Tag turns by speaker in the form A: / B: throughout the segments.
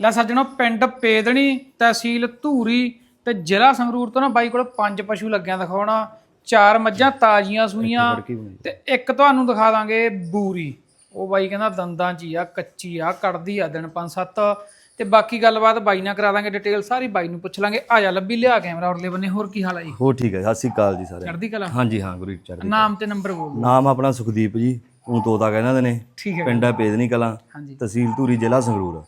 A: ਲੈ ਸੱਜਣੋ ਪਿੰਡ ਪੇਦਣੀ ਤਹਿਸੀਲ ਧੂਰੀ ਤੇ ਜ਼ਿਲ੍ਹਾ ਸੰਗਰੂਰ ਤੋਂ ਨਾ ਬਾਈ ਕੋਲ ਪੰਜ ਪਸ਼ੂ ਲੱਗਿਆ ਦਿਖਾਉਣਾ। ਚਾਰ ਮੱਝਾਂ ਤਾਜ਼ੀਆਂ ਸੂਈਆਂ ਤੇ ਇੱਕ ਤੁਹਾਨੂੰ ਦਿਖਾ ਦਾਂਗੇ ਬੂਰੀ। ਉਹ ਬਾਈ ਕਹਿੰਦਾ ਦੰਦਾਂ 'ਚ ਹੀ ਆ ਕੱਚੀ ਆ ਕੱਢਦੀ ਆ ਦਿਨ ਪੰਜ ਸੱਤ। ਤੇ ਬਾਕੀ ਗੱਲਬਾਤ ਬਾਈ ਨਾਲ ਕਰਾ ਦਾਂਗੇ ਡਿਟੇਲ ਸਾਰੀ ਬਾਈ ਨੂੰ ਪੁੱਛ ਲਾਂਗੇ। ਆ ਜਾ ਲੱਭੀ ਲਿਆ ਕੈਮਰਾ ਉਰਲੇ ਬੰਨੇ ਹੋਰ ਕੀ ਹਾਲ ਆ ਜੀ?
B: ਹੋ ਠੀਕ ਹੈ ਸਤਿ ਸ਼੍ਰੀ ਅਕਾਲ ਜੀ ਸਾਰੇ
A: ਚੜ੍ਹਦੀ ਕਲਾ?
B: ਹਾਂਜੀ ਹਾਂ ਗੁਰੂ ਚੜ੍ਹਦੀ
A: ਨਾਮ ਤੇ ਨੰਬਰ ਬੋਲ
B: ਨਾਮ ਆਪਣਾ ਸੁਖਦੀਪ ਜੀ ਉਹ ਤੋਤਾ ਕਹਿੰਦੇ ਨੇ। ਪਿੰਡ ਪੇਦਨੀ ਕਲਾਂ ਤਹਿਸੀਲ ਧੂਰੀ ਜ਼ਿਲ੍ਹਾ ਸੰਗਰੂਰ।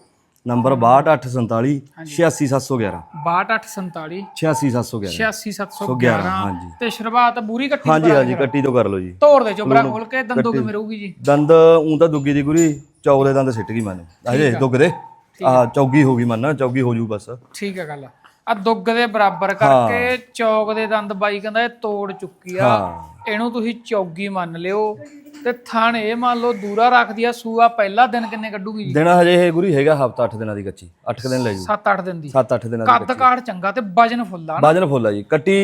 B: ਨੰਬਰ 6247 86711
A: 6247
B: 86711
A: 86711
B: ਹਾਂਜੀ।
A: ਤੇ ਸ਼ੁਰੂਆਤ ਬੂਰੀ ਕੱਟੀ
B: ਹਾਂਜੀ ਹਾਂਜੀ ਕੱਟੀ ਤੋਂ ਕਰ ਲਓ ਜੀ।
A: ਤੋੜ ਦੇ ਚੋਬਰਾ ਖੋਲ ਕੇ ਦੰਦੋਂ ਕਿਵੇਂ ਰਹੂਗੀ ਜੀ।
B: ਦੰਦ ਉਂ ਤਾਂ ਦੁੱਗੀ ਦੀ ਗੁਰੀ ਚੌਲੇ ਦੰਦ ਸਿੱਟ ਗਈ ਮੈਨੂੰ। ਅਜੇ ਦੁੱਗ ਦੇ ਆ। ਚੌਗੀ ਹੋ ਗਈ ਮੰਨ ਚੌਗੀ ਹੋ ਜੂ ਬਸ।
A: ਠੀਕ ਹੈ ਗੱਲ ਆ ਦੁੱਗ ਦੇ ਬਰਾਬਰ ਕਰਕੇ ਚੌਕ ਦੇ ਦੰਦ ਬਾਈ ਕਹਿੰਦਾ ਇਹ ਤੋੜ ਚੁੱਕੀ ਆ। ਇਹਨੂੰ ਤੁਸੀਂ ਚੌਗੀ ਮੰਨ ਲਿਓ। ਤੇ ਥਣ ਇਹ ਮੰਨ ਲਓ ਦੂਰਾ ਰੱਖਦੀ ਆ ਸੂਆ ਪਹਿਲਾ ਦਿਨ ਕਿੰਨੇ ਕੱਢੂਗੀ ਜੀ?
B: ਦਿਨ ਹਜੇ ਇਹ ਗੁਰੀ ਹੈਗਾ ਹਫਤਾ 8 ਦਿਨਾਂ ਦੀ ਕੱਚੀ। 8 ਦਿਨ ਲੈ ਜੂ।
A: 7-8 ਦਿਨ ਦੀ।
B: 7-8 ਦਿਨਾਂ ਦੀ
A: ਕੱਦ ਕਾਠ ਚੰਗਾ ਤੇ ਵਜਨ ਫੁੱਲਾ ਨਾ।
B: ਬਾਜਨ ਫੁੱਲ ਆ ਜੀ। ਕੱਟੀ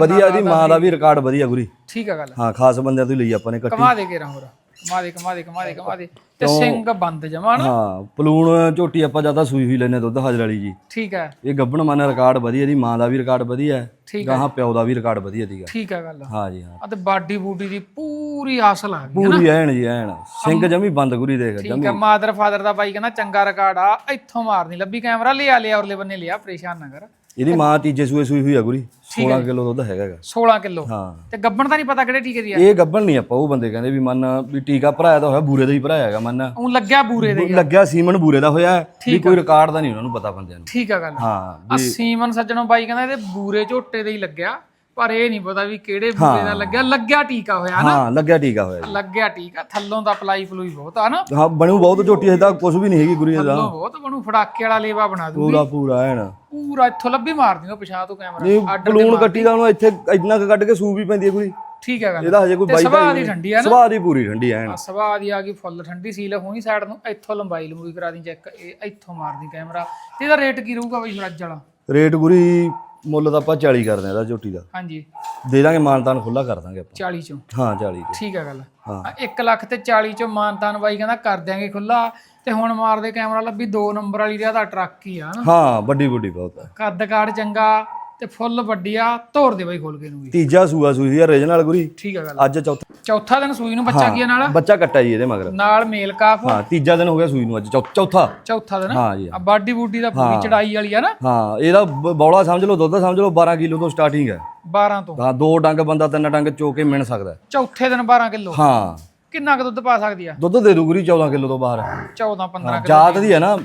B: ਵਧੀਆ ਦੀ ਮਾਂ ਦਾ ਵੀ। ਰਿਕਾਰਡ ਵਧੀਆ ਗੁਰੀ।
A: ਠੀਕ ਹੈ ਗੱਲ।
B: ਹਾਂ ਖਾਸ ਬੰਦਿਆਂ ਤੋਂ ਹੀ ਲਈ ਆਪਾਂ ਨੇ ਕੱਟੀ।
A: ਕਮਾ ਦੇ ਕੇ ਹੋਰ। ਕਮਾ ਦੇ ਕਮਾ ਦੇ ਕਮਾ ਦੇ ਕਮਾ ਦੇ। ਤੇ ਸਿੰਘ ਬੰਦ ਜਮਾ ਨਾ।
B: ਹਾਂ ਪਲੂਣ ਝੋਟੀ ਆਪਾਂ ਜ਼ਿਆਦਾ ਸੂਈ ਹੋਈ ਲੈਨੇ ਦੁੱਧ ਹਾਜ਼ਰ ਵਾਲੀ ਜੀ।
A: ਠੀਕ ਹੈ।
B: ਇਹ ਗੱਬਣ ਮਨ ਰਿਕਾਰਡ ਵਧੀਆ ਦੀ ਮਾਂ ਦਾ ਵੀ ਰਿਕਾਰਡ ਵਧੀਆ ਹੈ ਗਾਹਾਂ ਪਿਓ ਦਾ ਵੀ ਰਿਕਾਰਡ ਵਧੀਆ ਦੀਗਾ
A: ਠੀਕ ਹੈ ਗੱਲ।
B: ਹਾਂ ਜੀ ਹਾਂ।
A: ਤੇ ਬਾਡੀ ਬੂਡੀ ਦੀ ਪੂਰੀ ਆਸਲ ਆ ਗਈ
B: ਪੂਰੀ ਐਣ ਜੀ ਐਣ ਸਿੰਘ ਜਮੀ ਬੰਦ ਗੁਰੀ ਦੇਖ
A: ਠੀਕ ਹੈ ਮਾਦਰ ਫਾਦਰ ਦਾ ਬਾਈ ਕਹਿੰਦਾ ਚੰਗਾ ਰਿਕਾਰਡ ਆ ਇੱਥੋਂ ਮਾਰਨੀ। ਲੱਭੀ ਕੈਮਰਾ ਲਿਆ ਲਿਆ ਔਰਲੇ ਬੰਨੇ ਲਿਆ ਪਰੇਸ਼ਾਨ ਨਾ ਕਰ।
B: ਇਹਦੀ ਮਾਂ ਤੀਜੇ ਸੂਏ ਸੂਈ ਹੋਈ ਆ ਗੁਰੀ 16 ਕਿਲੋ ਦੁੱਧ ਹੈਗਾ ਗਾ।
A: 16 ਕਿਲੋ।
B: ਹਾਂ।
A: ਤੇ ਗੱਬਣ ਦਾ ਨਹੀਂ ਪਤਾ ਕਿਹੜੇ ਟੀਕੇ ਦੀ ਆ?
B: ਇਹ ਗੱਬਣ ਨਹੀਂ ਆਪਾਂ ਉਹ ਬੰਦੇ ਕਹਿੰਦੇ ਵੀ ਮਨ ਵੀ ਟੀਕਾ ਭਰਾਇਆ ਤਾਂ ਹੋਇਆ ਬੂਰੇ ਦਾ ਹੀ ਭਰਾਇਆ ਹੈਗਾ ਮਨ।
A: ਉਹ ਲੱਗਿਆ ਬੂਰੇ ਦੇ
B: ਲੱਗਿਆ ਸੀਮਨ ਬੂਰੇ ਦਾ ਹੋਇਆ ਵੀ ਕੋਈ ਰਿਕਾਰਡ ਦਾ ਨਹੀਂ ਉਹਨਾਂ ਨੂੰ ਪਤਾ ਬੰਦਿਆਂ ਨੂੰ।
A: ਠੀਕ ਆ ਗੱਲ।
B: ਹਾਂ
A: ਆ ਸੀਮਨ ਸੱਜਣੋਂ ਬਾਈ ਕਹਿੰਦਾ ਇਹਦੇ ਬੂਰੇ ਝੋਟੇ ਦੇ ਹੀ ਲੱਗਿਆ। ਪਰ ਇਹ ਨਹੀਂ ਪਤਾ ਵੀ ਕਿਹੜੇ ਬੂਰੇ ਦਾ ਲੱਗਿਆ ਲੱਗਿਆ ਟੀਕਾ ਹੋਇਆ ਨਾ।
B: ਹਾਂ ਲੱਗਿਆ ਟੀਕਾ ਹੋਇਆ।
A: ਲੱਗਿਆ ਟੀਕਾ ਥੱਲੋਂ ਦਾ ਪਲਾਈ ਪਲੂਈ ਬਹੁਤ ਆ ਨਾ।
B: ਹਾਂ ਬਣੂ ਬਹੁਤ ਝੋਟੀ ਹੈ ਤਾਂ ਕੁਝ ਵੀ ਨਹੀਂ ਹੈਗੀ ਗੁਰੀ ਦਾ।
A: ਥੱਲੋਂ ਬਹੁਤ ਬਣੂ ਫੜਾਕੇ ਵਾਲਾ ਲੇਵਾ ਬਣਾ ਦੂ
B: ਪੂਰਾ ਪੂਰਾ ਐਨ।
A: ਪੂਰਾ ਇੱਥੋਂ ਲੱਭੀ ਮਾਰ ਦਿਓ ਪਿਛਾਂ ਤੋਂ ਕੈਮਰਾ। ਅੱਡ
B: ਬਲੂਨ ਕੱਟੀ ਦਾ ਉਹਨੂੰ ਇੱਥੇ ਇੰਨਾ ਕੁ ਕੱਢ ਕੇ ਸੂ ਵੀ ਪੈਂਦੀ ਹੈ ਕੋਈ।
A: ਠੀਕ ਹੈ ਗੱਲ
B: ਇਹਦਾ ਹਜੇ ਕੋਈ ਬਾਈ
A: ਸੁਭਾਅ ਦੀ ਠੰਡੀ ਆ ਨਾ।
B: ਸੁਭਾਅ ਦੀ ਪੂਰੀ ਠੰਡੀ ਐਨ।
A: ਆ ਸਵਾਦ ਦੀ ਆ ਗਈ ਫੁੱਲ ਠੰਡੀ ਸੀਲ ਹੋਣੀ ਸਾਈਡ ਨੂੰ। ਇੱਥੋਂ ਲੰਬਾਈ ਲੰਬੂਈ ਕਰਾ ਦੀ ਚੈੱਕ। ਇਹ ਇੱਥੋਂ ਮਾਰਦੀ ਕੈਮਰਾ। ਤੇ ਇਹਦਾ ਰੇਟ ਕੀ ਰਹੂਗਾ ਬਈ ਫਰਜ ਵਾਲਾ?
B: ਰੇਟ ਗੁਰੀ ਮੁੱਲ ਤਾਂ ਆਪਾਂ 40 ਕਰਦੇ ਆ ਇਹਦਾ ਝੋਟੀ ਦਾ।
A: ਹਾਂਜੀ।
B: ਦੇ ਦਾਂਗੇ ਮਾਨਤਾਨ ਖੁੱਲਾ ਕਰ ਦਾਂਗੇ ਆਪਾਂ।
A: 40 ਚੋਂ।
B: ਹਾਂ 40 ਦੇ
A: ਠੀਕ ਹੈ ਗੱਲ।
B: ਹਾਂ।
A: 1 ਲੱਖ ਤੇ 40 ਚੋਂ ਮਾਨਤਾਨ ਬਾਈ ਕਹਿੰਦਾ ਕਰ ਦਿਆਂਗੇ ਖੁੱਲਾ ਤੇ ਹੁਣ ਮਾਰਦੇ ਕੈਮਰਾ ਲੱਭੀ 2 ਨੰਬਰ ਵਾਲੀ ਦਾ ਤਾਂ ਟਰੱਕ ਹੀ ਆ ਨਾ
B: ਹਾਂ ਵੱਡੀ ਵੱਡੀ ਬਹੁਤ ਹੈ
A: ਕੱਦ ਕਾੜ ਚੰਗਾ। ਤੇ ਫੁੱਲ ਵੱਡੀ ਆ ਤੋੜ ਦੇ ਬਾਈ ਖੋਲ ਕੇ ਨੂੰ ਵੀ
B: ਤੀਜਾ ਸੂਆ ਸੂਈ ਆ ਰੀਜਨਲ ਗੁਰੀ।
A: ਠੀਕ ਹੈ ਗੱਲ।
B: ਅੱਜ ਚੌਥਾ
A: ਚੌਥਾ ਦਿਨ ਸੂਈ ਨੂੰ ਬੱਚਾ ਕੀ ਆ ਨਾਲ?
B: ਬੱਚਾ ਕੱਟਾ ਜੀ ਇਹਦੇ ਮਗਰ।
A: ਨਾਲ ਮੇਲ ਕਾਫ।
B: ਹਾਂ ਤੀਜਾ ਦਿਨ ਹੋ ਗਿਆ ਸੂਈ ਨੂੰ ਅੱਜ ਚੌ- ਚੌਥਾ।
A: ਚੌਥਾ ਦਿਨ।
B: ਹਾਂ ਜੀ।
A: ਆ ਬਾਡੀ ਬੂਡੀ ਦਾ ਪੂਰੀ ਚੜਾਈ ਵਾਲੀ ਆ ਨਾ?
B: ਹਾਂ ਇਹਦਾ ਬ- ਬੌਲਾ ਸਮਝ ਲਓ ਦੁੱਧ ਸਮਝ ਲਓ 12 ਕਿਲੋ ਤੋਂ ਸਟਾਰਟਿੰਗ ਹੈ
A: 12 ਤੋਂ।
B: ਹਾਂ ਦੋ ਡੰਗ ਬੰਦਾ ਤਿੰਨ ਡੰਗ ਚੋ ਕੇ ਮਿਣ ਸਕਦਾ। ਹੈ।
A: ਚੌਥੇ ਦਿਨ 12 ਕਿਲੋ।
B: ਹਾਂ।
A: ਕਿੰਨਾ ਕੁ ਦੁੱਧ ਪਾ ਸਕਦੀ ਆ?
B: ਦੁੱਧ ਦੇ ਦੂ ਗੁਰੀ 14 ਕਿਲੋ ਤੋਂ ਬਾਹਰ।
A: 14 15 ਕਿਲੋ
B: ਜਾਤ ਦੀ ਹੈ ਨਾ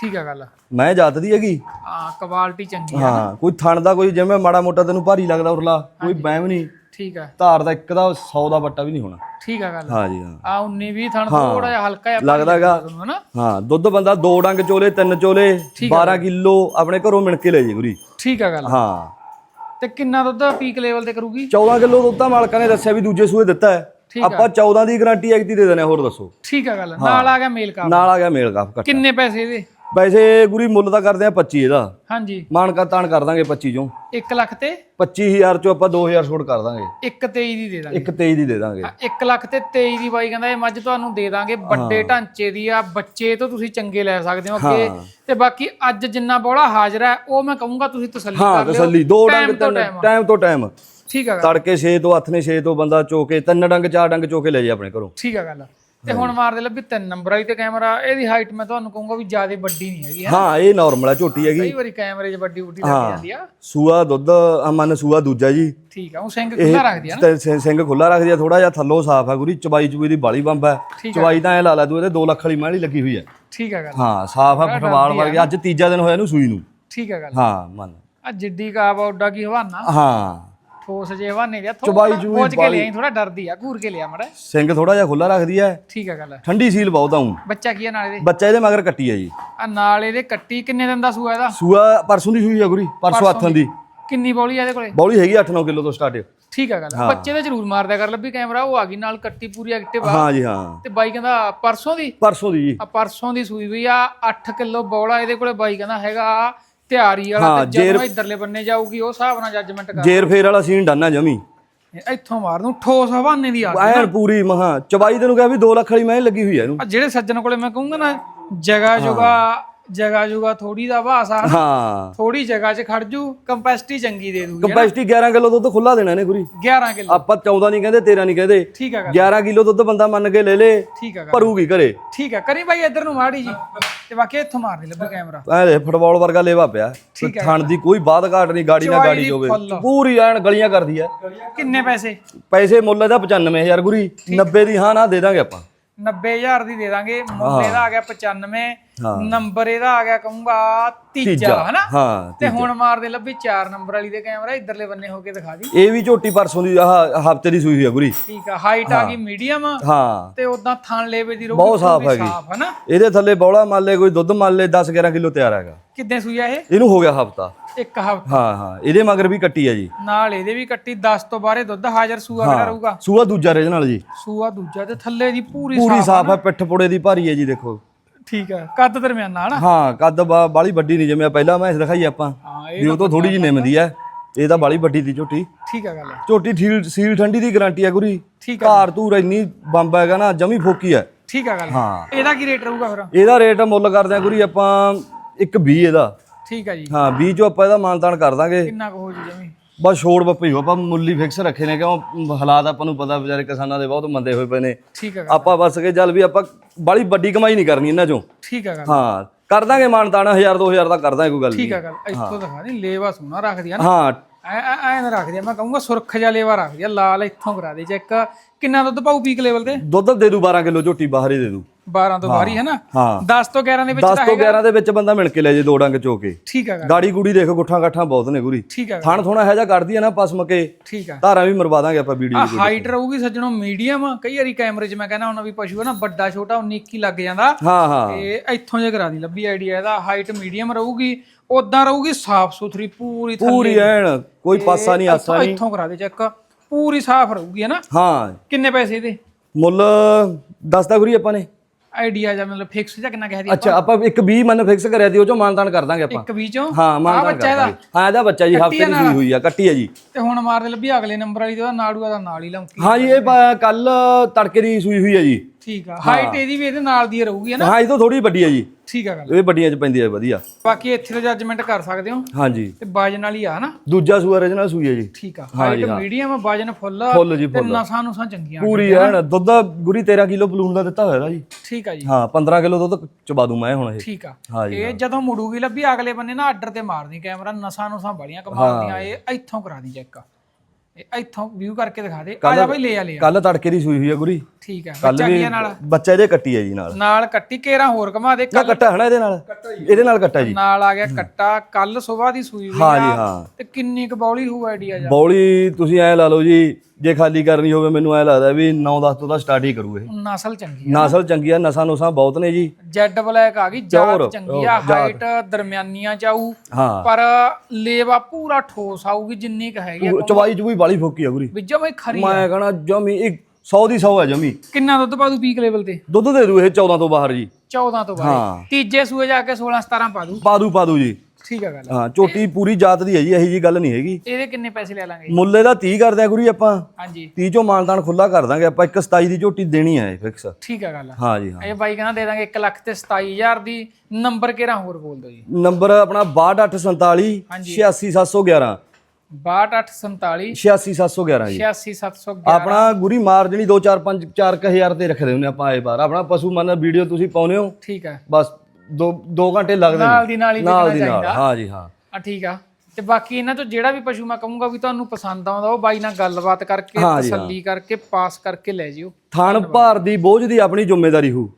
A: ਠੀਕ ਆ ਗੱਲ।
B: ਮੈਂ ਜਾਤ ਦੀ ਹੈਗੀ।
A: ਆ ਕੁਆਲਿਟੀ ਚੰਗੀ ਆ
B: ਹਾਂ ਕੋਈ ਥਣ ਦਾ ਕੋਈ ਜਿਵੇਂ ਮਾੜਾ ਮੋਟਾ ਤੈਨੂੰ ਭਾਰੀ ਲੱਗਦਾ ਉਰਲਾ ਕੋਈ ਬੈਮ ਨਹੀਂ।
A: ਠੀਕ ਆ।
B: ਧਾਰ ਦਾ ਇੱਕ ਦਾ 100 ਦਾ ਬੱਟਾ ਵੀ ਨਹੀਂ ਹੋਣਾ।
A: ਠੀਕ ਆ ਗੱਲ।
B: ਹਾਂ ਜੀ ਹਾਂ।
A: ਆ 19 20 ਥਣ ਥੋੜਾ ਜਿਹਾ ਹਲਕਾ ਜਿਹਾ
B: ਲੱਗਦਾ ਹੈਗਾ।
A: ਤੁਹਾਨੂੰ ਹਨਾ?
B: ਹਾਂ ਦੁੱਧ ਬੰਦਾ ਦੋ ਡੰਗ ਚੋਲੇ ਤਿੰਨ ਚੋਲੇ 12 ਕਿਲੋ ਆਪਣੇ ਘਰੋਂ ਮਿਣ ਕੇ ਲੈ ਜੇ ਗੁਰੀ
A: ਠੀਕ ਆ ਗੱਲ।
B: ਹਾਂ।
A: ਤੇ ਕਿੰਨਾ ਦੁੱਧ ਪੀਕ ਲੈਵਲ ਤੇ ਕਰੂਗੀ?
B: 14 ਕਿਲੋ ਦੁੱਧ ਤਾਂ ਮਾਲਕਾਂ ਨੇ ਦੱਸਿਆ ਵੀ ਦੂਜੇ ਸੂਏ ਦਿੱਤਾ ਹੈ। ਆਪਾਂ 14 ਦੀ ਗਾਰੰਟੀ ਐਕਟੀ ਦੇ ਦਿੰਦੇ ਹਾਂ, ਹੋਰ ਦੱਸੋ।
A: ਠੀਕ ਆ ਗੱਲ। ਨਾਲ ਆ ਗਿਆ ਮੇਲ ਕਾਪ
B: ਨਾਲ ਆ ਗਿਆ ਮੇਲ ਕਾਫ
A: ਕਿੰਨੇ ਪੈਸੇ ਇਹਦੇ?
B: ਵੈਸੇ ਗੁਰੀ ਮੁੱਲ ਤਾਂ ਕਰਦੇ ਆ 25 ਇਹਦਾ।
A: ਹਾਂਜੀ।
B: ਮਾਨਕਾ ਤਾਣ ਕਰ ਦਾਂਗੇ 25 ਚੋਂ।
A: 1 ਲੱਖ ਤੇ?
B: 25000 ਚੋਂ ਆਪਾਂ 2000 ਛੋਟ ਕਰ ਦਾਂਗੇ।
A: 1 23 ਦੀ ਦੇ ਦਾਂਗੇ।
B: ਇੱਕ 23 ਦੀ ਦੇ ਦਾਂਗੇ।
A: 1 ਲੱਖ ਤੇ 23 ਦੀ ਬਾਈ ਕਹਿੰਦਾ ਇਹ ਮੱਝ ਤੁਹਾਨੂੰ ਦੇ ਦਾਂਗੇ ਵੱਡੇ ਢਾਂਚੇ ਦੀ ਆ ਬੱਚੇ ਤੋਂ ਤੁਸੀਂ ਚੰਗੇ ਲੈ ਸਕਦੇ ਹੋ ਅੱਗੇ ਤੇ ਬਾਕੀ ਅੱਜ ਜਿੰਨਾ ਬੋਲਾ ਹਾਜ਼ਰ ਹੈ ਉਹ ਮੈਂ ਕਹੂੰਗਾ ਤੁਸੀਂ ਤਸੱਲੀ ਕਰ ਲਿਓ।
B: ਤਸੱਲੀ ਦੋ ਡੰਗ ਤਿੰਨ। ਟਾਈਮ ਤੋਂ ਟਾਈਮ
A: ਠੀਕ ਆ ਗੱਲ।
B: ਤੜਕੇ 6 ਤੋਂ ਹੱਥ ਨੇ 6 ਤੋਂ ਬੰਦਾ ਚੋਕੇ ਤਿੰਨ ਡੰਗ ਚਾਰ ਡੰਗ ਚੋਕੇ ਲੈ ਜੇ ਆਪਣੇ ਘਰੋਂ।
A: ਠੀਕ ਆ ਗੱਲ ਤੇ ਹੁਣ ਮਾਰਦੇ ਲੱਭੀ ਤਿੰਨ ਨੰਬਰ ਵਾਲੀ ਤੇ ਕੈਮਰਾ ਇਹਦੀ ਹਾਈਟ ਮੈਂ ਤੁਹਾਨੂੰ ਕਹੂੰਗਾ ਵੀ ਜ਼ਿਆਦਾ ਵੱਡੀ ਨਹੀਂ ਹੈਗੀ ਹੈ
B: ਇਹ ਨਾਰਮਲ ਹੈ ਝੋਟੀ ਹੈਗੀ।
A: ਕਈ ਵਾਰੀ ਕੈਮਰੇ 'ਚ ਵੱਡੀ ਵੱਡੀ ਲੱਗ ਜਾਂਦੀ ਆ।
B: ਸੂਆ ਦੁੱਧ ਆ ਮਨ ਸੂਆ ਦੂਜਾ ਜੀ।
A: ਠੀਕ ਆ ਉਹ ਸਿੰਘ ਖੁੱਲਾ ਰੱਖਦੀ ਆ ਨਾ?
B: ਸਿੰਘ ਖੁੱਲਾ ਰੱਖਦੀ ਆ ਥੋੜਾ ਜਿਹਾ ਥੱਲੋਂ ਸਾਫ਼ ਹੈ ਗੁਰੀ ਚਬਾਈ ਚੁਬਈ ਦੀ ਬਾਲੀ ਬੰਬ ਹੈ ਚਬਾਈ ਤਾਂ ਐ ਲਾ ਲਾ ਤੂੰ ਇਹਦੇ 2 ਲੱਖ ਵਾਲੀ ਮਾਲੀ ਲੱਗੀ ਹੋਈ ਹੈ
A: ਠੀਕ ਆ ਗੱਲ।
B: ਹਾਂ ਸਾਫ਼ ਹੈ ਫਟਵਾਲ ਵਰਗੇ ਅੱਜ ਤੀਜਾ ਦਿਨ ਹੋਇਆ ਇਹਨੂੰ ਸੂਈ ਨੂੰ।
A: ਠੀਕ ਆ ਗੱਲ।
B: ਹਾਂ ਮੰਨ।
A: ਆ ਜਿੱਡੀ ਕਾਬ ਉੱਡਾ ਕੀ ਹਵਾਨਾ।
B: ਹਾਂ।
A: ਠੋਸ ਜੇ ਹਵਾਨੇ ਜਿਹਾ
B: ਚਬਾਈ
A: ਥੋੜਾ ਪੋਚ ਕੇ ਲਿਆਈ ਥੋੜਾ ਡਰਦੀ ਆ ਘੂਰ ਕੇ ਲਿਆ ਮੜਾ।
B: ਸਿੰਘ ਥੋੜਾ ਜਿਹਾ ਖੁੱਲਾ ਰੱਖਦੀ ਹੈ
A: ਠੀਕ ਆ ਗੱਲ।
B: ਠੰਡੀ ਸੀਲ ਬਹੁਤ ਆਉਂ
A: ਬੱਚਾ ਕੀ ਆ ਨਾਲ ਇਹਦੇ?
B: ਬੱਚਾ ਇਹਦੇ ਮਗਰ ਕੱਟੀ ਹੈ ਜੀ।
A: ਆ ਨਾਲ ਇਹਦੇ ਕੱਟੀ ਕਿੰਨੇ ਦਿਨ ਦਾ ਸੂਆ ਇਹਦਾ?
B: ਸੂਆ ਪਰਸੋਂ ਦੀ ਸੂਈ ਹੈ ਗੁਰੀ ਪਰਸੋਂ ਹੱਥਾਂ ਦੀ।
A: ਕਿੰਨੀ ਬੋਲੀ ਆ ਇਹਦੇ ਕੋਲੇ?
B: ਬੌਲੀ ਹੈਗੀ 8-9 ਕਿਲੋ ਤੋਂ ਸਟਾਰਟ
A: ਠੀਕ ਆ ਗੱਲ। ਬੱਚੇ ਦਾ ਜ਼ਰੂਰ ਮਾਰਦਾ ਕਰ ਲੱਭੀ ਕੈਮਰਾ ਉਹ ਆ ਗਈ ਨਾਲ ਕੱਟੀ ਪੂਰੀ ਐਕਟਿਵ ਆ
B: ਹਾਂ ਜੀ ਹਾਂ।
A: ਤੇ ਬਾਈ ਕਹਿੰਦਾ ਪਰਸੋਂ ਦੀ?
B: ਪਰਸੋਂ ਦੀ ਜੀ।
A: ਆ ਪਰਸੋਂ ਦੀ ਸੂਈ ਵੀ ਆ 8 ਕਿਲੋ ਬੋਲਾ ਇਹਦੇ ਕੋਲੇ ਬਾਈ ਕਹਿੰਦਾ ਹੈਗਾ ਤਿਆਰੀ ਵਾਲਾ ਤੇ ਜਦੋਂ ਇਧਰਲੇ ਬੰਨੇ ਜਾਊਗੀ ਉਹ ਹਿਸਾਬ ਨਾਲ ਜੱਜਮੈਂਟ ਕਰ
B: ਜੇਰ ਫੇਰ ਵਾਲਾ ਸੀਨ ਡਾਨਾ ਜਮੀ।
A: ਇੱਥੋਂ ਮਾਰ ਦੂੰ ਠੋਸ ਹਵਾਨੇ ਦੀ ਆ ਗਈ।
B: ਐਨ ਪੂਰੀ ਮਹਾ ਚਬਾਈ ਤੈਨੂੰ ਕਿਹਾ ਵੀ 2 ਲੱਖ ਵਾਲੀ ਮੈਂ ਲੱਗੀ ਹੋਈ ਹੈ ਇਹਨੂੰ।
A: ਜਿਹੜੇ ਸੱਜਣ ਕੋਲੇ ਮੈਂ ਕਹੂੰਗਾ ਨਾ ਜਗਾ ਜੁਗਾ ਜਗਾ ਜੁਗਾ ਥੋੜੀ ਦਾ ਭਾਸਾ
B: ਹਾਂ।
A: ਥੋੜੀ ਜਗ੍ਹਾ 'ਚ ਖੜ ਜੂ ਕੰਪੈਸਿਟੀ ਚੰਗੀ ਦੇ ਦੂਗੀ
B: ਕਪੈਸਿਟੀ 11 ਕਿਲੋ ਦੁੱਧ ਖੁੱਲਾ ਦੇਣਾ ਨੇ ਗੁਰੀ
A: 11 ਕਿਲੋ।
B: ਆਪਾਂ 14 ਨਹੀਂ ਕਹਿੰਦੇ 13 ਨਹੀਂ ਕਹਿੰਦੇ।
A: ਠੀਕ ਆ ਗੱਲ।
B: 11 ਕਿਲੋ ਦੁੱਧ ਬੰਦਾ ਮੰਨ ਕੇ ਲੈ ਲੇ
A: ਠੀਕ ਆ ਗੱਲ।
B: ਭਰੂਗੀ ਘਰੇ।
A: ਠੀਕ ਆ ਕਰੀ ਬਾਈ ਇੱਧਰ ਨੂੰ ਮਾੜੀ ਜੀ। ਤੇ ਬਾਕੀ ਇੱਥੋਂ ਮਾਰ ਦੇ ਲੱਭੂ ਕੈਮਰਾ।
B: ਐ ਦੇ ਫੁੱਟਬਾਲ ਵਰਗਾ ਲੇਵਾ ਪਿਆ। ਥਣ ਦੀ ਕੋਈ ਬਾਤ ਘਾਟ ਨਹੀਂ ਗਾੜੀ ਨਾ ਗਾੜੀ
A: ਦੀ
B: ਹੋਵੇ। ਪੂਰੀ ਐਨ ਗਲੀਆਂ ਕਰਦੀ ਐ।
A: ਕਿੰਨੇ ਪੈਸੇ?
B: ਪੈਸੇ ਮੁੱਲ ਇਹਦਾ 95000 ਗੁਰੀ। 90 ਦੀ ਹਾਂ ਨਾ ਦੇ ਦਾਂਗੇ ਆਪਾਂ।
A: 90000 ਦੀ ਦੇ ਦਾਂਗੇ। ਮੁੱਲ ਇਹਦਾ ਆ ਗਿਆ 95
B: ਹਾਂ।
A: ਨੰਬਰ ਇਹਦਾ ਆ ਗਿਆ ਕਹੂੰਗਾ ਤੀਜਾ ਹਨਾ?
B: ਹਾਂ
A: ਤੇ ਹੁਣ ਮਾਰ ਦੇ ਲੱਭੀ 4 ਨੰਬਰ ਵਾਲੀ ਦੇ ਕੈਮਰਾ ਇਧਰਲੇ ਬੰਨੇ ਹੋ ਕੇ ਦਿਖਾ ਦੀ।
B: ਇਹ ਵੀ ਝੋਟੀ ਪਰਸੋਂ ਦੀ ਆਹ ਹਫ਼ਤੇ ਦੀ ਸੂਈ ਹੋਈ ਆ ਗੁਰੀ
A: ਠੀਕ ਆ ਹਾਈਟ ਆ ਗਈ ਮੀਡੀਅਮ
B: ਹਾਂ।
A: ਤੇ ਉਦਾਂ ਥਣ ਲੇਵੇ ਦੀ ਰੋਗ
B: ਬਹੁਤ ਸਾਫ਼ ਹੈਗੀ।
A: ਹਨਾ?
B: ਇਹਦੇ ਥੱਲੇ ਬੌਲਾ ਮੰਨ ਲੈ ਕੋਈ ਦੁੱਧ ਮੰਨ ਲੈ 10 11 ਕਿਲੋ ਤਿਆਰ ਹੈਗਾ।
A: ਕਿੱਦਾਂ ਸੂਇਆ ਇਹ?
B: ਇਹਨੂੰ ਹੋ ਗਿਆ ਹਫਤਾ।
A: ਇੱਕ ਹਫ਼ਤਾ।
B: ਹਾਂ ਹਾਂ। ਇਹਦੇ ਮਗਰ ਵੀ ਕੱਟੀ ਆ ਜੀ।
A: ਨਾਲ ਇਹਦੇ ਵੀ ਕੱਟੀ 10 ਤੋਂ ਬਾਰੇ ਦੁੱਧ ਹਾਜ਼ਰ ਸੂਆ ਕਿਹੜਾ ਰਹੂਗਾ।
B: ਸੂਆ ਦੂਜਾ ਰੇ ਨਾਲ ਜੀ।
A: ਸੂਆ ਦੂਜਾ ਤੇ ਥੱਲੇ ਦੀ ਪੂਰੀ
B: ਪੂਰੀ
A: ਸਾਫ਼
B: ਸਾਫ਼ ਹੈ ਪਿੱਠ ਪੁੜੇ ਦੀ ਭਾਰੀ ਹੈ ਜੀ ਦੇਖੋ।
A: ਠੀਕ ਆ ਕੱਦ ਦਰਮਿਆਨਾ ਹਨਾ
B: ਹਾਂ ਕੱਦ ਬਾਲੀ ਵੱਡੀ ਨਹੀਂ ਜਿਵੇਂ ਪਹਿਲਾਂ ਮੈਂ ਦਿਖਾਈ ਆਪਾਂ। ਵੀ ਉਹ ਤੋਂ ਥੋੜੀ ਜਿਹੀ ਨਿੰਮਦੀ ਹੈ ਇਹ ਤਾਂ ਬਾਲੀ ਵੱਡੀ ਦੀ ਝੋਟੀ।
A: ਠੀਕ ਆ ਗੱਲ
B: ਝੋਟੀ ਠੀਲ ਸੀਲ ਠੰਡੀ ਦੀ ਗਾਰੰਟੀ ਹੈ ਗੁਰੀ।
A: ਠੀਕ ਆ
B: ਘਾਰ ਧੂਰ ਇੰਨੀ ਬੰਬ ਹੈਗਾ ਨਾ ਜਮੀ ਫੋਕੀ ਹੈ
A: ਠੀਕ ਆ ਗੱਲ
B: ਹਾਂ।
A: ਇਹਦਾ ਕੀ ਰੇਟ ਰਹੂਗਾ ਫਿਰ?
B: ਇਹਦਾ ਰੇਟ ਮੁੱਲ ਕਰਦੇ ਆ ਗੁਰੀ ਆਪਾਂ ਇੱਕ 20 ਇਹਦਾ।
A: ਠੀਕ ਆ ਜੀ।
B: ਹਾਂ 20 ਚੋਂ ਆਪਾਂ ਇਹਦਾ ਮਾਨਤਾਨ ਕਰ ਦਾਂਗੇ।
A: ਕਿੰਨਾ ਕੁ ਹੋ ਜੀ ਜਮੀ?
B: ਬਸ ਛੋੜ ਬੱਪੀ ਹੋ ਆਪਾਂ ਮੁੱਲੀ ਫਿਕਸ ਰੱਖੇ ਨੇ ਕਿਉਂ? ਹਾਲਾਤ ਆਪਾਂ ਨੂੰ ਪਤਾ ਵਿਚਾਰੇ ਕਿਸਾਨਾਂ ਦੇ ਬਹੁਤ ਮੰਦੇ ਹੋਏ ਪਏ ਨੇ।
A: ਠੀਕ ਗੱਲ
B: ਆਪਾਂ ਬਸ ਕੇ ਚੱਲ ਵੀ ਆਪਾਂ ਬਾਲੀ ਵੱਡੀ ਕਮਾਈ ਨਹੀਂ ਕਰਨੀ ਇਹਨਾਂ ਚੋਂ।
A: ਠੀਕ ਗੱਲ
B: ਹਾਂ ਕਰ ਦਾਂਗੇ ਮਾਨਤਾਨ 1000 2000 ਦਾ ਕਰ ਦਾਂਗੇ ਕੋਈ ਗੱਲ ਨਹੀਂ।
A: ਠੀਕ ਗੱਲ ਇੱਥੋਂ ਦਿਖਾ ਦੇ ਲੇਵਾ ਸੋਨਾ ਰੱਖਦੀ ਆ ਨਾ।
B: ਹਾਂ।
A: ਐ ਐ ਨਾ ਰੱਖਦੀ ਆ ਮੈਂ ਕਹੂੰਗਾ ਸੁਰਖ ਜਿਹਾ ਲੇਵਾ ਰੱਖਦੀ ਆ ਲਾਲ ਇੱਥੋਂ ਕਰਾ ਦੇ ਚੈੱਕ ਕਿੰਨਾ ਦੁੱਧ ਪਾਉ ਪੀਕ ਲੈਵਲ ਤੇ?
B: ਦੁੱਧ ਦੇ ਦੂ 12 ਕਿਲੋ ਝੋਟੀ ਬਾਹਰ ਹੀ ਦੇ ਦੂ।
A: 12 ਤੋਂ ਬਾਹਰ ਹੀ ਹੈ ਨਾ
B: ਹਾਂ।
A: 10 ਤੋਂ 11 ਦੇ ਵਿੱਚ
B: 10
A: ਤਾਂ
B: ਤੋਂ 11 ਦੇ ਵਿੱਚ ਬੰਦਾ ਮਿਲ ਕੇ ਲੈ ਜੇ ਦੋ ਡੰਗ ਚੋ ਕੇ।
A: ਠੀਕ ਆ ਗੱਲ
B: ਗਾੜੀ ਗੂੜੀ ਦੇਖੋ ਗੁੱਠਾਂ ਗੱਠਾਂ ਬਹੁਤ ਨੇ ਗੁਰੀ
A: ਠੀਕ ਆ ਗੱਲ
B: ਥਣ ਥੋਣਾ ਹੈ ਜਾਂ ਕੱਢਦੀ ਹੈ ਨਾ ਪਸਮ ਕੇ
A: ਠੀਕ ਆ।
B: ਧਾਰਾਂ ਵੀ ਮਰਵਾ ਦਾਂਗੇ ਆਪਾਂ ਵੀਡੀਓ
A: ਆ ਹਾਈਟ ਰਹੂਗੀ ਸੱਜਣੋ ਮੀਡੀਅਮ ਕਈ ਵਾਰੀ ਕੈਮਰੇ 'ਚ ਮੈਂ ਕਹਿੰਦਾ ਹੁਣ ਵੀ ਪਸ਼ੂ ਹੈ ਨਾ ਵੱਡਾ ਛੋਟਾ 19 21 ਲੱਗ ਜਾਂਦਾ।
B: ਹਾਂ ਹਾਂ।
A: ਤੇ ਇੱਥੋਂ ਜੇ ਕਰਾ ਦੀ ਲੱਭੀ ਆਈਡੀਆ ਇਹਦਾ। ਹਾਈਟ ਮੀਡੀਅਮ ਰਹੂਗੀ। ਉਦਾਂ ਰਹੂਗੀ ਸਾਫ਼ ਸੁਥਰੀ ਪੂਰੀ
B: ਪੂਰੀ ਐਨ ਕੋਈ ਪਾਸਾ ਨਹੀਂ ਆਸਾ
A: ਇੱਥੋਂ- ਇੱਥੋਂ ਕਰਾ ਦੇ ਚੈੱਕ। ਪੂਰੀ ਸਾਫ਼ ਰਹੂਗੀ ਹੈ ਨਾ
B: ਹਾਂ।
A: ਕਿੰਨੇ ਪੈਸੇ ਇਹਦੇ?
B: ਮੁੱਲ ਦੱਸਦਾ ਗੁਰੀ ਆਪਾਂ ਨੇ।
A: ਆਈਡੀਆ ਜਾਂ ਮਤਲਬ ਫਿਕਸ ਜਾਂ ਕਿੰਨਾ ਕਹਿ ਦੀ
B: ਅੱਛਾ ਆਪਾਂ? ਇੱਕ 20 ਮੰਨ ਫਿਕਸ ਕਰਿਆ ਸੀ ਉਹ ਚੋਂ ਮਾਨਤਾਨ ਕਰ ਦਾਂਗੇ ਆਪਾਂ।
A: ਇੱਕ ਵੀਚੋਂ
B: ਹਾਂ
A: ਆ
B: ਮਾਨਤਾਨ ਕਰ ਦਾਂਗੇ। ਹਾਂ ਇਹਦਾ ਬੱਚਾ ਜੀ ਹਫ਼ਤੇ ਦੀ ਸੂਈ ਹੋਈ ਆ ਕੱਟੀ ਆ ਜੀ।
A: ਤੇ ਹੁਣ ਮਾਰਦੇ ਲੱਭੀ ਅਗਲੇ ਨੰਬਰ ਵਾਲੀ ਤੇ ਉਹਦਾ ਨਾੜੂਆ ਦਾ ਨਾਲ ਹੀ ਲੰਕੀ
B: ਹਾਂ ਜੀ ਇਹ ਕੱਲ ਤੜਕੇ ਦੀ ਸੂਈ ਹੋਈ ਆ ਜੀ।
A: ਠੀਕ ਆ ਹਾਈਟ ਇਹਦੀ ਵੀ ਇਹਦੇ ਨਾਲ ਦੀ ਰਹੂਗੀ ਹੈ ਨਾ?
B: ਹਾਂ ਇਹ ਤੋਂ ਥੋੜੀ ਵੱਡੀ ਆ ਜੀ।
A: ਠੀਕ ਆ ਗੱਲ।
B: ਇਹ ਵੱਡੀਆਂ ਚ ਪੈਂਦੀ ਆ ਵਧੀਆ।
A: ਬਾਕੀ ਇੱਥੇ ਤੋਂ ਜੱਜਮੈਂਟ ਕਰ ਸਕਦੇ ਹੋ।
B: ਹਾਂਜੀ।
A: ਤੇ ਵਜਨ ਵਾਲੀ ਆ ਨਾ।
B: ਦੂਜਾ ਸੂਆ ਰਜਨਾ ਸੂਈ ਆ ਜੀ।
A: ਠੀਕ ਆ। ਹਾਈਟ ਮੀਡੀਅਮ ਵਜਨ ਫੁੱਲ
B: ਫੁੱਲ ਜੀ ਫੁੱਲ
A: ਨਸਾਂ ਨੂਸਾਂ ਚੰਗੀਆਂ
B: ਪੂਰੀ ਐਨ ਦੁੱਧ ਗੁਰੀ 13 ਕਿਲੋ ਬਲੂਨ ਦਾ ਦਿੱਤਾ ਹੋਇਆ ਦਾ ਜੀ।
A: ਠੀਕ ਆ ਜੀ।
B: ਹਾਂ 15 ਕਿਲੋ ਦੁੱਧ ਚਬਾ ਦੂੰ ਮੈਂ ਹੁਣ ਇਹ।
A: ਠੀਕ ਆ।
B: ਹਾਂ
A: ਇਹ ਜਦੋਂ ਮੁੜੂਗੀ ਲੱਭੀ ਅਗਲੇ ਬੰਨੇ ਨਾ ਆਰਡਰ ਤੇ ਮਾਰਦੀ ਕੈਮਰਾ ਨਸਾਂ ਨੂਸਾਂ ਬੜੀਆਂ ਕਮਾਲਦੀਆਂ ਇਹ ਇੱਥੋਂ ਕਰਾ ਦੀ ਚੈੱਕ ਇਹ ਇੱਥੋਂ ਵਿਊ ਕਰਕੇ ਦਿਖਾ ਦੇ। ਆ ਜਾ ਬਈ ਲੈ ਆ ਲੈ ਆ।
B: ਕੱਲ ਤੜਕੇ ਦੀ ਸੂਈ ਹੋਈ ਆ ਗੁਰੀ।
A: ਠੀਕ ਆ
B: ਕੱਲ
A: ਬੱਚਾ
B: ਵੀ
A: ਕੀ ਨਾਲ।
B: ਬੱਚਾ ਇਹਦੇ ਕੱਟੀ ਆ ਜੀ ਨਾਲ।
A: ਨਾਲ ਕੱਟੀ ਕੇਰਾ ਹੋਰ ਘਮਾ ਦੇ।
B: ਨਾ ਕੱਟਾ ਹੈ ਨਾ ਇਹਦੇ ਨਾਲ? ਇਹਦੇ ਨਾਲ ਕੱਟਾ ਜੀ।
A: ਨਾਲ ਆ ਗਿਆ ਕੱਟਾ। ਕੱਲ ਸਵੇਰ ਦੀ ਸੂਈ ਹੋਈ
B: ਹਾਂ ਜੀ ਹਾਂ।
A: ਤੇ ਕਿੰਨੀ ਕੁ ਬੌਲੀ ਹੋਊ ਆਈਡੀਆ ਜਾ।
B: ਬੌਲੀ ਤੁਸੀਂ ਐ ਲਾ ਲਓ ਜੀ ਜੇ ਖਾਲੀ ਕਰਨੀ ਹੋਵੇ ਮੈਨੂੰ ਐ ਲੱਗਦਾ ਵੀ 9-10 ਤੋਂ ਤਾਂ ਸਟਾਰਟ ਹੀ ਕਰੂ ਇਹ।
A: ਨਸਲ ਚੰਗੀ ਆ।
B: ਨਸਲ ਚੰਗੀ ਆ ਨਸਾਂ ਨੁਸਾਂ ਬਹੁਤ ਨੇ ਜੀ।
A: ਜੈਡ ਬਲੈਕ ਆ ਗਈ ਜਾਤ ਚੰਗੀ ਆ ਹਾਈਟ ਦਰਮਿਆਨੀਆਂ ਚ ਆਊ। ਪਰ ਲੇਵਾ ਪੂਰਾ ਠੋਸ ਆਊਗੀ ਜਿੰਨੀ ਕ ਹੈਗੀ ਆ
B: ਚਵਾਈ ਚ ਵੀ ਬਾਲੀ ਫੋਕੀ ਆ ਗੁਰੀ
A: ਵੀ ਜਮੇ ਖਰੀ।
B: ਮੈਂ ਕਹਣਾ ਜਮੀ ਇੱਕ 100 ਦੀ 100 ਹੈ ਜਮੀ।
A: ਕਿੰਨਾ ਦੁੱਧ ਪਾ ਦੂ ਪੀਕ ਲੈਵਲ ਤੇ?
B: ਦੁੱਧ ਦੇ ਦੂ ਇਹ 14 ਤੋਂ ਬਾਹਰ ਜੀ।
A: 14 ਤੋਂ
B: ਹਾਂ।
A: ਤੀਜੇ ਸੂਏ ਜਾ ਕੇ 16 17 ਪਾ ਦੂ।
B: ਪਾਦੂ ਪਾਦੂ ਜੀ।
A: ਠੀਕ ਆ ਗੱਲ।
B: ਹਾਂ ਝੋਟੀ ਪੂਰੀ ਜਾਤ ਦੀ ਹੈ ਜੀ ਇਹੀ ਜੀ ਗੱਲ ਨਹੀਂ ਹੈਗੀ।
A: ਇਹਦੇ ਕਿੰਨੇ ਪੈਸੇ ਲੈ ਲਾਂਗੇ
B: ਮੁੱਲੇ ਦਾ 30 ਕਰਦੇ ਆ ਗੁਰੀ ਆਪਾਂ।
A: ਹਾਂਜੀ।
B: 30 ਚੋਂ ਮਾਨਦਾਨ ਖੁੱਲਾ ਕਰ ਦਾਂਗੇ ਆਪਾਂ ਇੱਕ 27 ਦੀ ਝੋਟੀ ਦੇਣੀ ਹੈ ਫਿਕਸ
A: ਠੀਕ ਆ ਗੱਲ।
B: ਹਾਂ ਜੀ ਹਾਂ।
A: ਇਹ ਬਾਈ ਕਹਿੰਦਾ ਦੇ ਦਾਂਗੇ 1 ਲੱਖ ਤੇ 27000 ਦੀ ਨੰਬਰ ਕਿਹੜਾ ਹੋਰ ਬੋਲ ਦਿਓ ਜੀ?
B: ਨੰਬਰ ਆਪਣਾ 6247 86711
A: 62847
B: 86711 ਜੀ।
A: 86711
B: ਆਪਣਾ ਗੁਰੀ ਮਾਰਜਣੀ 2 4 5 4000 ਤੇ ਰੱਖਦੇ ਹੁੰਦੇ ਆਪਾਂ ਆਏ ਬਾਰ ਆਪਣਾ ਪਸ਼ੂ ਮਨ ਵੀਡੀਓ ਤੁਸੀਂ ਪਾਉਨੇ ਹੋ।
A: ਠੀਕ ਆ।
B: ਬਸ 2 2 ਘੰਟੇ ਲੱਗਦੇ ਨੇ।
A: ਨਾਲ ਦੀ ਨਾਲ ਹੀ
B: ਨਾਲ
A: ਵਿਕਣਾ
B: ਦੀ ਨਾਲ
A: ਚਾਹੀਦਾ।
B: ਹਾਂ ਜੀ ਹਾਂ।
A: ਆ ਠੀਕ ਆ। ਤੇ ਬਾਕੀ ਇਹਨਾਂ ਤੋਂ ਜਿਹੜਾ ਵੀ ਪਸ਼ੂ ਮੈਂ ਕਹੂੰਗਾ ਵੀ ਤੁਹਾਨੂੰ ਪਸੰਦ ਆਉਂਦਾ ਉਹ ਬਾਈ ਨਾਲ ਗੱਲਬਾਤ ਕਰਕੇ
B: ਹਾਂ ਜੀ, ਹਾਂ।
A: ਤਸੱਲੀ ਕਰਕੇ ਪਾਸ ਕਰਕੇ ਲੈ ਜਿਓ।
B: ਥਾਣ ਭਾਰ ਦੀ ਬੋਝ ਦੀ ਆਪਣੀ ਜ਼ਿੰਮੇਵਾਰੀ ਹੋ